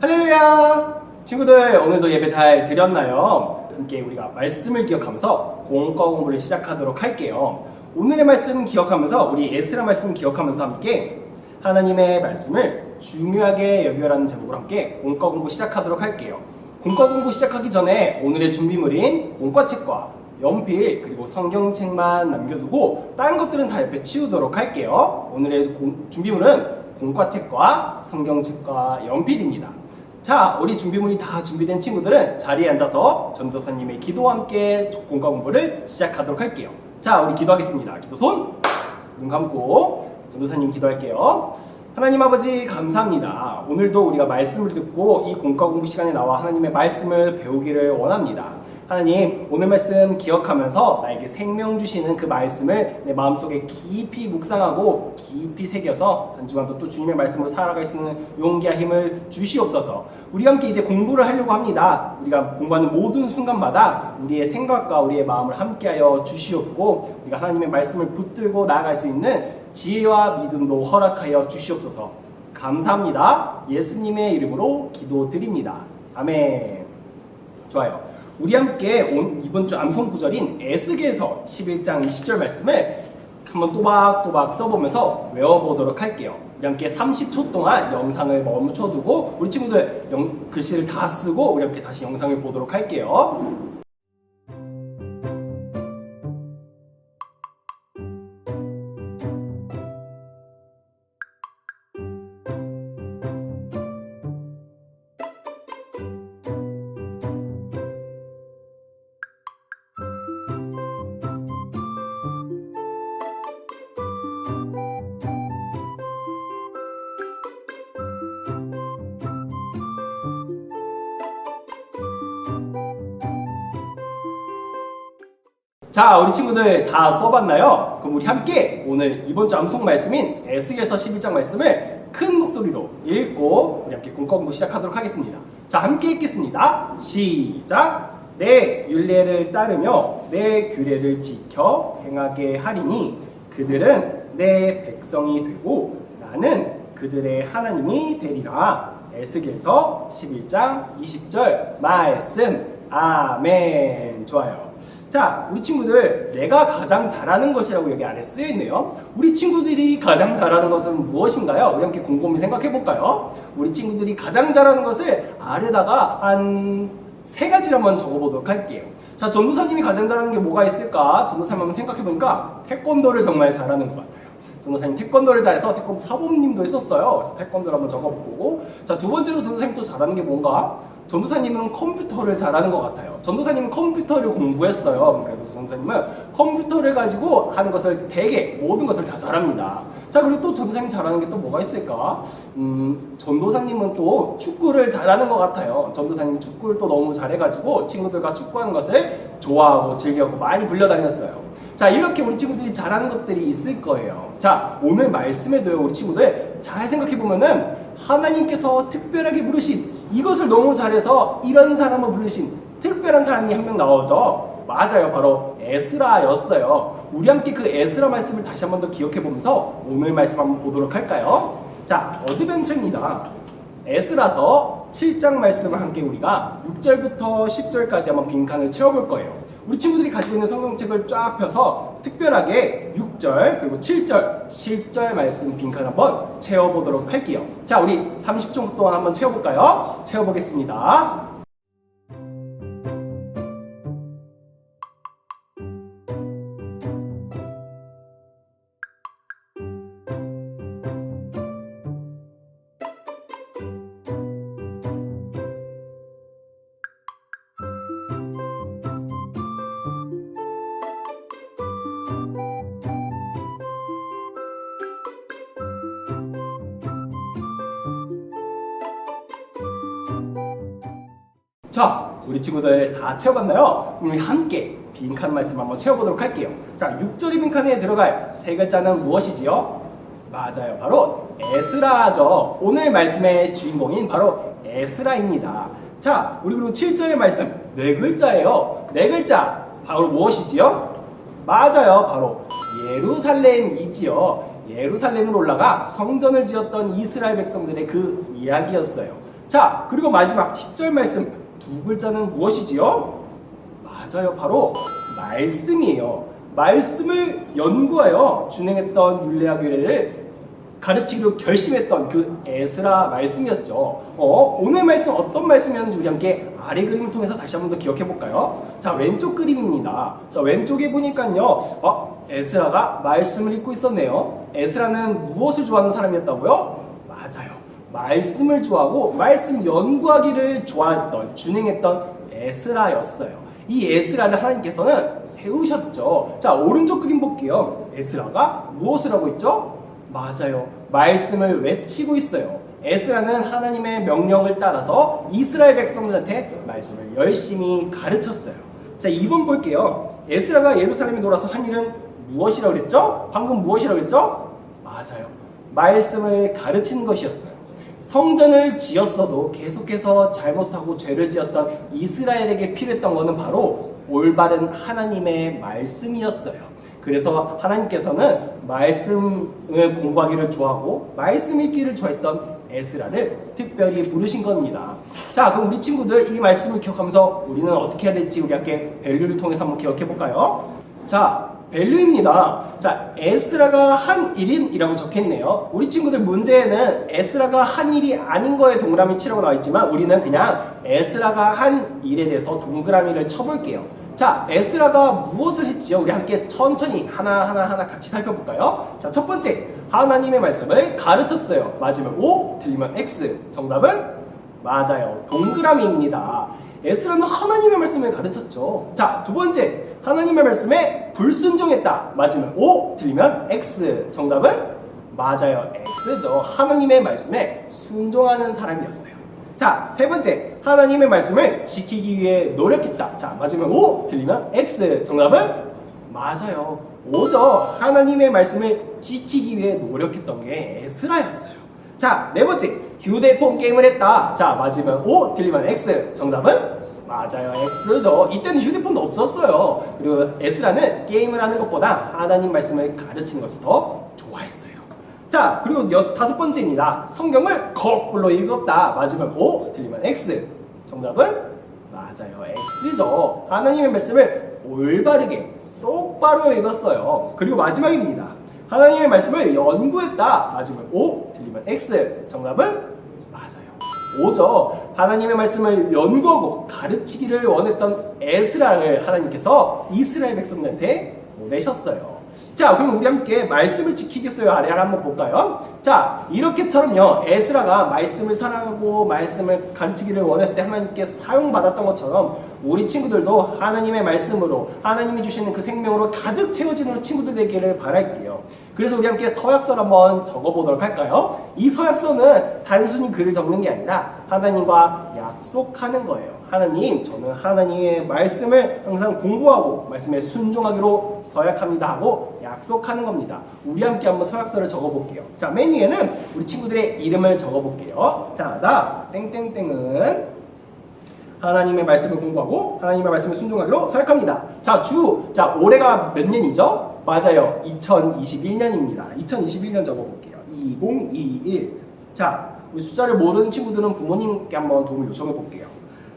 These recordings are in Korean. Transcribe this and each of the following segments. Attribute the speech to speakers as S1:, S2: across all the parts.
S1: 할렐루야! 친구들 오늘도 예배 잘 드렸나요? 함께 우리가 말씀을 기억하면서 공과 공부를 시작하도록 할게요. 오늘의 말씀 기억하면서 우리 에스라 말씀 기억하면서 함께 하나님의 말씀을 중요하게 여겨라는 제목으로 함께 공과 공부 시작하도록 할게요. 공과 공부 시작하기 전에 오늘의 준비물인 공과책과 연필 그리고 성경책만 남겨두고 다른 것들은 다 옆에 치우도록 할게요. 오늘의 공- 준비물은 공과책과 성경책과 연필입니다. 자, 우리 준비물이 다 준비된 친구들은 자리에 앉아서 전도사님의 기도와 함께 공과 공부를 시작하도록 할게요. 자, 우리 기도하겠습니다. 기도 손, 눈 감고 전도사님 기도할게요. 하나님 아버지 감사합니다. 오늘도 우리가 말씀을 듣고 이 공과 공부 시간에 나와 하나님의 말씀을 배우기를 원합니다. 하나님 오늘 말씀 기억하면서 나에게 생명 주시는 그 말씀을 내 마음속에 깊이 묵상하고 깊이 새겨서 한 주간도 또 주님의 말씀으로 살아갈 수 있는 용기와 힘을 주시옵소서. 우리가 함께 이제 공부를 하려고 합니다. 우리가 공부하는 모든 순간마다 우리의 생각과 우리의 마음을 함께하여 주시옵고 우리가 하나님의 말씀을 붙들고 나아갈 수 있는 지혜와 믿음도 허락하여 주시옵소서. 감사합니다. 예수님의 이름으로 기도드립니다. 아멘. 좋아요. 우리 함께 온 이번 주 암송 구절인 에스겔서 11장 20절 말씀을 한번 또박또박 써보면서 외워보도록 할게요. 우리 함께 30초 동안 영상을 멈춰두고 우리 친구들 영- 글씨를 다 쓰고 우리 함께 다시 영상을 보도록 할게요. 자, 우리 친구들 다 써봤나요? 그럼 우리 함께 오늘 이번 주 암송 말씀인 에스겔서 11장 말씀을 큰 목소리로 읽고 우리 함께 공과 공부 시작하도록 하겠습니다. 자, 함께 읽겠습니다. 시작. 내 율례를 따르며 내 규례를 지켜 행하게 하리니 그들은 내 백성이 되고 나는 그들의 하나님이 되리라. 에스겔서 11장 20절 말씀. 아멘. 좋아요. 자, 우리 친구들 내가 가장 잘하는 것이라고 여기 안에 쓰여 있네요. 우리 친구들이 가장 잘하는 것은 무엇인가요? 우리 함께 곰곰이 생각해 볼까요? 우리 친구들이 가장 잘하는 것을 아래다가 한 세 가지를 한번 적어보도록 할게요. 자, 전도사님이 가장 잘하는 게 뭐가 있을까? 전도사님 한번 생각해 보니까 태권도를 정말 잘하는 것 같아요. 전도사님 태권도를 잘해서 태권도 사범님도 했었어요. 그래서 태권도를 한번 적어보고 자 두 번째로 전도사님 또 잘하는 게 뭔가? 전도사님은 컴퓨터를 잘하는 것 같아요. 전도사님은 컴퓨터를 공부했어요. 그래서 전도사님은 컴퓨터를 가지고 하는 것을 되게 모든 것을 다 잘합니다. 자 그리고 또 전도사님 잘하는 게 또 뭐가 있을까? 음 전도사님은 또 축구를 잘하는 것 같아요. 전도사님 축구를 또 너무 잘해가지고 친구들과 축구하는 것을 좋아하고 즐겨하고 많이 불려다녔어요. 자 이렇게 우리 친구들이 잘하는 것들이 있을 거예요. 자 오늘 말씀에도요 우리 친구들 잘 생각해 보면은 하나님께서 특별하게 부르신 이것을 너무 잘해서 이런 사람을 부르신 특별한 사람이 한 명 나오죠. 맞아요, 바로 에스라였어요. 우리 함께 그 에스라 말씀을 다시 한 번 더 기억해 보면서 오늘 말씀 한번 보도록 할까요? 자 어드벤처입니다. 에스라서 7장 말씀을 함께 우리가 6절부터 10절까지 한번 빈칸을 채워볼 거예요. 우리 친구들이 가지고 있는 성경책을 쫙 펴서 특별하게 6절 그리고 7절, 10절 말씀 빈칸 한번 채워보도록 할게요. 자, 우리 30초 동안 한번 채워볼까요? 채워보겠습니다. 자, 우리 친구들 다 채워봤나요? 우리 함께 빈칸 말씀 한번 채워보도록 할게요. 자, 6절의 빈칸에 들어갈 세 글자는 무엇이지요? 맞아요. 바로 에스라죠. 오늘 말씀의 주인공인 바로 에스라입니다. 자, 우리 그리고 7절의 말씀 네 글자예요. 네 글자 바로 무엇이지요? 맞아요. 바로 예루살렘이지요. 예루살렘으로 올라가 성전을 지었던 이스라엘 백성들의 그 이야기였어요. 자, 그리고 마지막 10절 말씀 두 글자는 무엇이지요? 맞아요. 바로 말씀이에요. 말씀을 연구하여 준행했던 율례와 규례를 가르치기로 결심했던 그 에스라 말씀이었죠. 어, 오늘 말씀 어떤 말씀이었는지 우리 함께 아래 그림을 통해서 다시 한번 더 기억해 볼까요? 자, 왼쪽 그림입니다. 자, 왼쪽에 보니까요. 어, 에스라가 말씀을 읽고 있었네요. 에스라는 무엇을 좋아하는 사람이었다고요? 말씀을 좋아하고 말씀 연구하기를 좋아했던 준행했던 에스라였어요. 이 에스라를 하나님께서는 세우셨죠. 자, 오른쪽 그림 볼게요. 에스라가 무엇을 하고 있죠? 맞아요. 말씀을 외치고 있어요. 에스라는 하나님의 명령을 따라서 이스라엘 백성들한테 말씀을 열심히 가르쳤어요. 자, 2번 볼게요. 에스라가 예루살렘에 돌아서 한 일은 무엇이라고 그랬죠? 방금 무엇이라고 그랬죠? 맞아요. 말씀을 가르치는 것이었어요. 성전을 지었어도 계속해서 잘못하고 죄를 지었던 이스라엘에게 필요했던 것은 바로 올바른 하나님의 말씀이었어요. 그래서 하나님께서는 말씀을 공부하기를 좋아하고 말씀 읽기를 좋아했던 에스라를 특별히 부르신 겁니다. 자, 그럼 우리 친구들 이 말씀을 기억하면서 우리는 어떻게 해야 될지 우리 함께 밸류를 통해서 한번 기억해 볼까요? 자, 밸류입니다. 자, 에스라가 한 일인이라고 적혔네요. 우리 친구들 문제에는 에스라가 한 일이 아닌 거에 동그라미 치라고 나와 있지만 우리는 그냥 에스라가 한 일에 대해서 동그라미를 쳐볼게요. 자, 에스라가 무엇을 했지요? 우리 함께 천천히 하나하나 하나 같이 살펴볼까요? 자, 첫 번째, 하나님의 말씀을 가르쳤어요. 맞으면 O, 틀리면 X. 정답은? 맞아요. 동그라미입니다. 에스라는 하나님의 말씀을 가르쳤죠. 자, 두 번째, 하나님의 말씀에 불순종했다. 맞으면 O, 틀리면 X. 정답은? 맞아요. X죠. 하나님의 말씀에 순종하는 사람이었어요. 자, 세 번째. 하나님의 말씀을 지키기 위해 노력했다. 자, 맞으면 O, 틀리면 X. 정답은? 맞아요. O죠. 하나님의 말씀을 지키기 위해 노력했던 게 에스라였어요. 자, 네 번째. 휴대폰 게임을 했다. 자, 맞으면 O, 틀리면 X. 정답은? 맞아요. X죠. 이때는 휴대폰도 없었어요. 그리고 에스라는 게임을 하는 것보다 하나님 말씀을 가르치는 것을 더 좋아했어요. 자, 그리고 여, 다섯 번째입니다. 성경을 거꾸로 읽었다. 맞으면 O, 틀리면 X. 정답은? 맞아요. X죠. 하나님의 말씀을 올바르게, 똑바로 읽었어요. 그리고 마지막입니다. 하나님의 말씀을 연구했다. 맞으면 O, 틀리면 X. 정답은? 맞아요. O죠. 하나님의 말씀을 연구하고 가르치기를 원했던 에스라를 하나님께서 이스라엘 백성들한테 보내셨어요. 자, 그럼 우리 함께 말씀을 지키겠어요? 아래를 한번 볼까요? 자, 이렇게처럼요, 에스라가 말씀을 사랑하고 말씀을 가르치기를 원했을 때 하나님께 사용받았던 것처럼 우리 친구들도 하나님의 말씀으로 하나님이 주시는 그 생명으로 가득 채워지는 친구들 되기를 바랄게요. 그래서 우리 함께 서약서를 한번 적어보도록 할까요? 이 서약서는 단순히 글을 적는 게 아니라 하나님과 약속하는 거예요. 하나님, 저는 하나님의 말씀을 항상 공부하고 말씀에 순종하기로 서약합니다 하고 약속하는 겁니다. 우리 함께 한번 서약서를 적어볼게요. 자, 맨 위에는 우리 친구들의 이름을 적어볼게요. 자, 나 땡땡땡은 하나님의 말씀을 공부하고 하나님의 말씀을 순종하기로 서약합니다. 자, 주. 자, 올해가 몇 년이죠? 맞아요. 2021년입니다. 2021년 적어볼게요. 2021. 자, 우리 숫자를 모르는 친구들은 부모님께 한번 도움을 요청해 볼게요.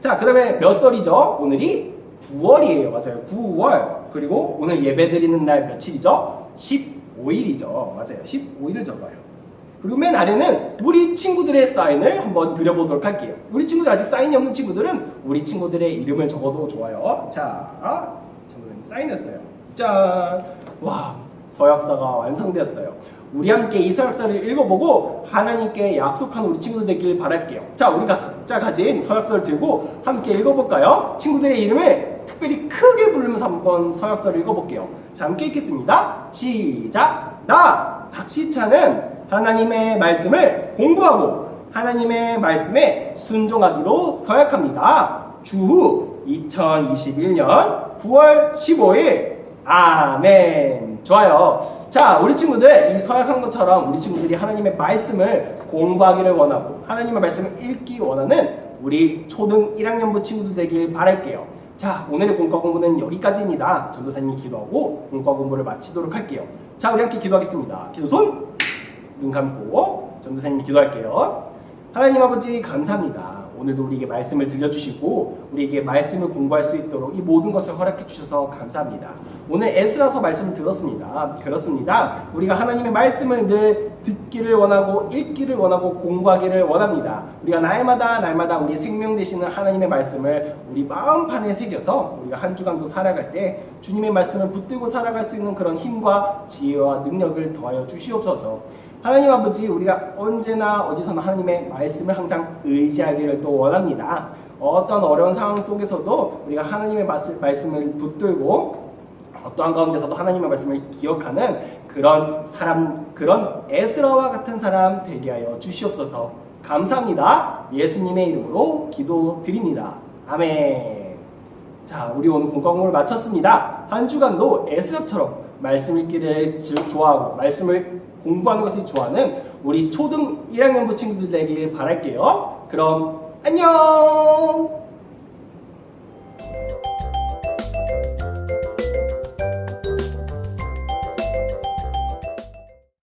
S1: 자, 그 다음에 몇 월이죠? 오늘이 9월이에요. 맞아요. 9월. 그리고 오늘 예배 드리는 날 며칠이죠? 15일이죠. 맞아요. 15일을 적어요. 그리고 맨 아래는 우리 친구들의 사인을 한번 그려보도록 할게요. 우리 친구들 아직 사인이 없는 친구들은 우리 친구들의 이름을 적어도 좋아요. 자, 친구들 사인했어요. 짠! 와, 서약서가 완성되었어요. 우리 함께 이 서약서를 읽어보고 하나님께 약속한 우리 친구들 되길 바랄게요. 자, 우리가 각자 가진 서약서를 들고 함께 읽어볼까요? 친구들의 이름을 특별히 크게 부르면서 한번 서약서를 읽어볼게요. 자, 함께 읽겠습니다. 시작! 나, 박시찬은 하나님의 말씀을 공부하고 하나님의 말씀에 순종하기로 서약합니다. 주후 2021년 9월 15일 아멘. 좋아요. 자, 우리 친구들 이 서약한 것처럼 우리 친구들이 하나님의 말씀을 공부하기를 원하고 하나님의 말씀을 읽기 원하는 우리 초등 1학년부 친구들 되길 바랄게요. 자, 오늘의 공과 공부는 여기까지입니다. 전도사님이 기도하고 공과 공부를 마치도록 할게요. 자, 우리 함께 기도하겠습니다. 기도 손! 눈 감고 전도사님이 기도할게요. 하나님 아버지 감사합니다. 오늘도 우리에게 말씀을 들려주시고 우리에게 말씀을 공부할 수 있도록 이 모든 것을 허락해 주셔서 감사합니다. 오늘 에스라서 말씀을 들었습니다. 그렇습니다. 우리가 하나님의 말씀을 늘 듣기를 원하고 읽기를 원하고 공부하기를 원합니다. 우리가 날마다 날마다 우리 생명 되시는 하나님의 말씀을 우리 마음판에 새겨서 우리가 한 주간도 살아갈 때 주님의 말씀을 붙들고 살아갈 수 있는 그런 힘과 지혜와 능력을 더하여 주시옵소서. 하나님 아버지 우리가 언제나 어디서나 하나님의 말씀을 항상 의지하기를 또 원합니다. 어떤 어려운 상황 속에서도 우리가 하나님의 말씀- 말씀을 붙들고 어떠한 가운데서도 하나님의 말씀을 기억하는 그런 사람, 그런 에스라와 같은 사람 되게 하여 주시옵소서. 감사합니다. 예수님의 이름으로 기도드립니다. 아멘. 자, 우리 오늘 공과공을 마쳤습니다. 한 주간도 에스라처럼 말씀 읽기를 지- 좋아하고 말씀을 공부하는 것을 좋아하는 우리 초등 1학년부 친구들 되길 바랄게요. 그럼 안녕!